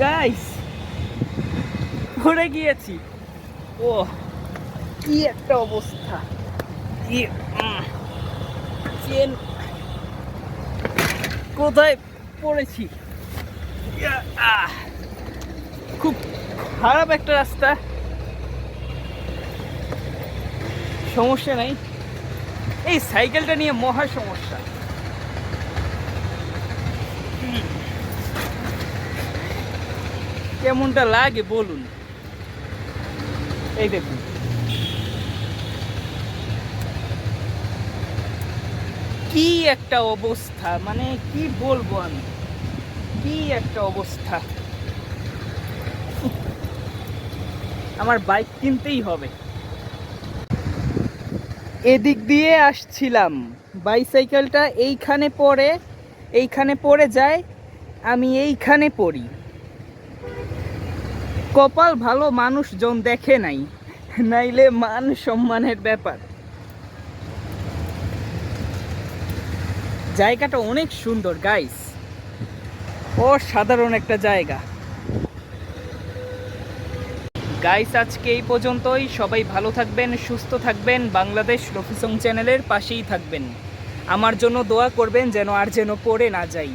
Guys ঘুরে গিয়েছি। ও, কি একটা অবস্থা। চেন। কোথায় পড়েছি? খুব খারাপ একটা রাস্তা। সমস্যা নাই। এই সাইকেলটা নিয়ে মহা সমস্যা। কেমনটা লাগে বলুন। এই দেখুন। কি একটা অবস্থা মানে কি বলব আমি? কি একটা অবস্থা। আমার বাইক কিনতেই হবে। এদিক দিয়ে আসছিলাম। বাইসাইকেলটা এইখানে পড়ে এইখানে পড়ে যায়, আমি এইখানে পড়ি। কপাল ভালো মানুষজন দেখে নাই। নাইলে মান সম্মানের ব্যাপার। জায়গাটা অনেক সুন্দর গাইস অসাধারণ একটা জায়গা। গাইস আজকে এই পর্যন্তই। সবাই ভালো থাকবেন, সুস্থ থাকবেন। বাংলাদেশ রফিসং চ্যানেলের পাশেই থাকবেন। আমার জন্য দোয়া করবেন যেন আর যেন পড়ে না যাই।